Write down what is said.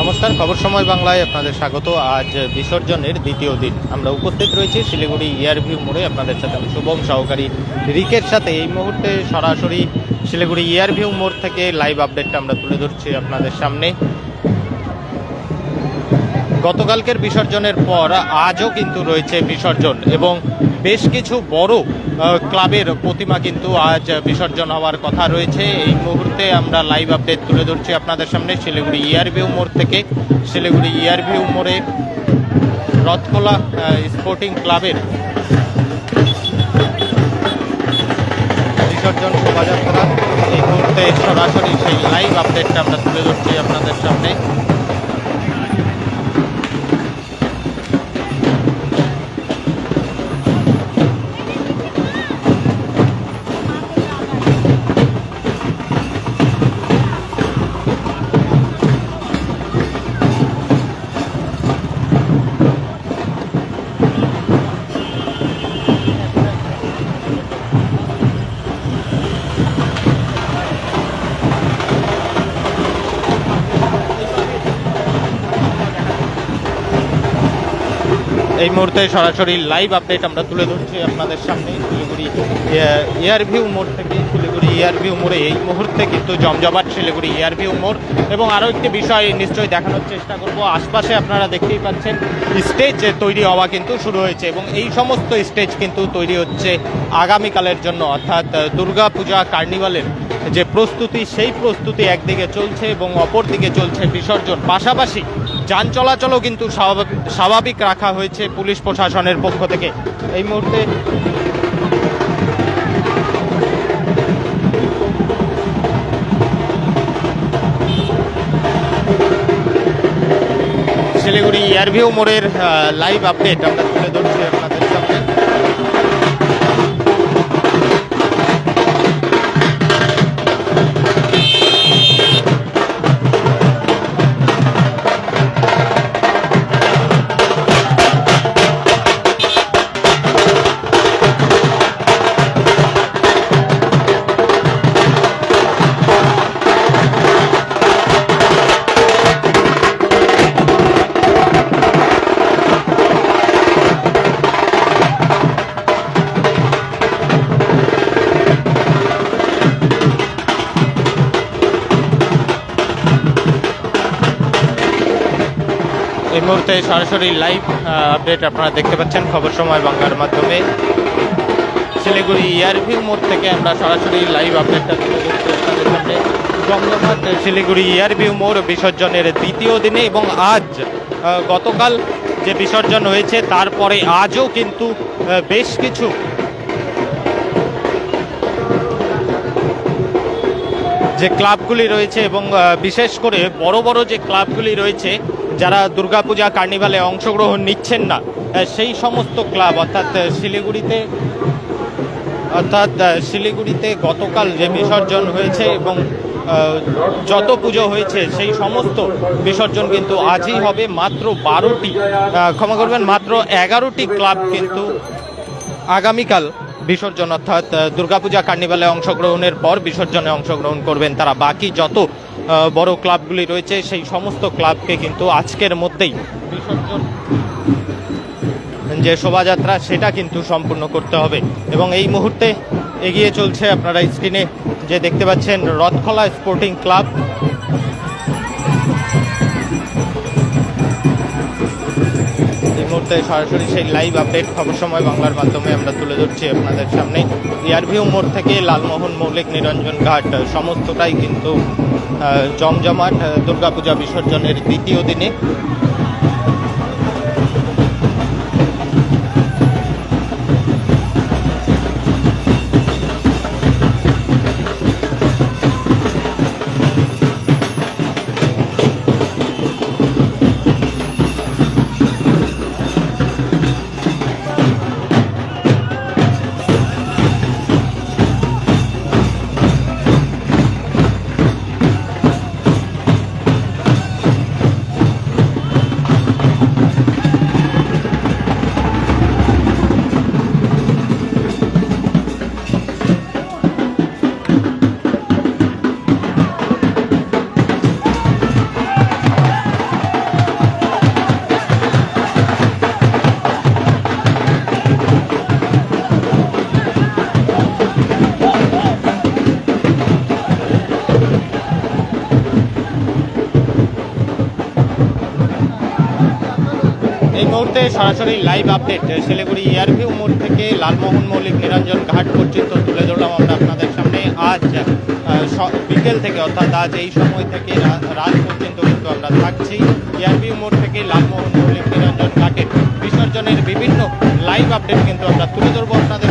নমস্কার, খবর সময় বাংলায় আপনাদের স্বাগত। আজ বিসর্জনের দ্বিতীয় দিন। আমরা উপস্থিত রয়েছি শিলিগুড়ি ইয়ারভিউ মোড়ে আপনাদের সাথে আমি শুভম সহকারী। রিকের সাথে এই মুহূর্তে সরাসরি শিলিগুড়ি ইয়ারভিউ মোড় থেকে লাইভ আপডেটটা আমরা তুলে ধরছি আপনাদের সামনে। গতকালকের বিসর্জনের পর আজও কিন্তু রয়েছে বিসর্জন এবং বেশ কিছু বড় ক্লাবের প্রতিমা কিন্তু আজ বিসর্জন হওয়ার কথা রয়েছে। এই মুহূর্তে আমরা লাইভ আপডেট তুলে ধরছি আপনাদের সামনে শিলিগুড়ি ইয়ারভিউ মোড় থেকে। শিলিগুড়ি ইয়ারভিউ মোড়ে রথকোলা স্পোর্টিং ক্লাবের বিসর্জন শোভাযাত্রা। এই মুহূর্তে সরাসরি সেই লাইভ আপডেটটা আমরা তুলে ধরছি আপনাদের সামনে। এই মুহূর্তে সরাসরি লাইভ আপডেট আমরা তুলে ধরছি আপনাদের সামনে শিলিগুড়ি এয়ারভিউ মোড় থেকে। শিলিগুড়ি এয়ারভিউ মোড়ে এই মুহূর্তে কিন্তু জমজমাট শিলিগুড়ি এয়ারভিউ মোড়। এবং আরও একটি বিষয় নিশ্চয়ই দেখানোর চেষ্টা করব। আশপাশে আপনারা দেখতেই পাচ্ছেন স্টেজ তৈরি হওয়া কিন্তু শুরু হয়েছে এবং এই সমস্ত স্টেজ কিন্তু তৈরি হচ্ছে আগামীকালের জন্য। অর্থাৎ দুর্গা পূজা কার্নিভালের যে প্রস্তুতি, সেই প্রস্তুতি একদিকে চলছে এবং অপরদিকে চলছে বিসর্জন। পাশাপাশি যান চলাচলও কিন্তু স্বাভাবিক রাখা হয়েছে পুলিশ প্রশাসনের পক্ষ থেকে। এই মুহূর্তে শিলিগুড়ি এয়ারভিউ মোড়ের লাইভ আপডেট আমরা তুলে এই মুহূর্তে সরাসরি লাইভ আপডেট আপনারা দেখতে পাচ্ছেন খবর সময় বাংলার মাধ্যমে। শিলিগুড়ি ইয়ারভিউ মোড় থেকে আমরা সরাসরি লাইভ আপডেটটা তুলে ধরছি শিলিগুড়ি ইয়ারভিউ মোড় বিসর্জনের দ্বিতীয় দিনে এবং আজ গতকাল যে বিসর্জন হয়েছে, তারপরে আজও কিন্তু বেশ কিছু যে ক্লাবগুলি রয়েছে এবং বিশেষ করে বড় বড় যে ক্লাবগুলি রয়েছে যারা দুর্গাপূজা, কার্নিভালে অংশগ্রহণ নিচ্ছেন না সেই সমস্ত ক্লাব, অর্থাৎ শিলিগুড়িতে অর্থাৎ শিলিগুড়িতে গতকাল যে বিসর্জন হয়েছে এবং যত পুজো হয়েছে, সেই সমস্ত বিসর্জন কিন্তু আজই হবে মাত্র বারোটি। ক্ষমা করবেন, মাত্র এগারোটি ক্লাব কিন্তু আগামীকাল বিসর্জন, অর্থাৎ দুর্গাপূজা, কার্নিভালে অংশগ্রহণের পর বিসর্জনে অংশগ্রহণ করবেন। তারা বাকি যত বড় ক্লাবগুলি রয়েছে, সেই সমস্ত ক্লাবকে কিন্তু আজকের মধ্যেই বিসর্জন যে শোভাযাত্রা, সেটা কিন্তু সম্পূর্ণ করতে হবে। এবং এই মুহূর্তে এগিয়ে চলছে আপনারা স্ক্রিনে যে দেখতে পাচ্ছেন রথখলা স্পোর্টিং ক্লাব মুহূর্তে সরাসরি সেই লাইভ আপডেট খবর সময় বাংলার মাধ্যমে আমরা তুলে ধরছি আপনাদের সামনে। ইয়ারভিউ মোড় থেকে লালমোহন মৌলিক, নিরঞ্জন ঘাট, সমস্তটাই কিন্তু জমজমাট, দুর্গাপূজা বিসর্জনের দ্বিতীয় দিনে। মুহূর্তে সরাসরি লাইভ আপডেট শিলিগুড়ি এয়ারভিউ মোড় থেকে লালমোহন মৌলিক নিরঞ্জন ঘাট পর্যন্ত তুলে ধরলাম আমরা আপনাদের সামনে। আজ বিকেল থেকে, অর্থাৎ আজ এই সময় থেকে রাত পর্যন্ত কিন্তু আমরা থাকছি এয়ারভিউ মোড় থেকে লালমোহন মৌলিক নিরঞ্জন ঘাটের বিসর্জনের বিভিন্ন লাইভ আপডেট কিন্তু আমরা তুলে ধরবো আপনাদের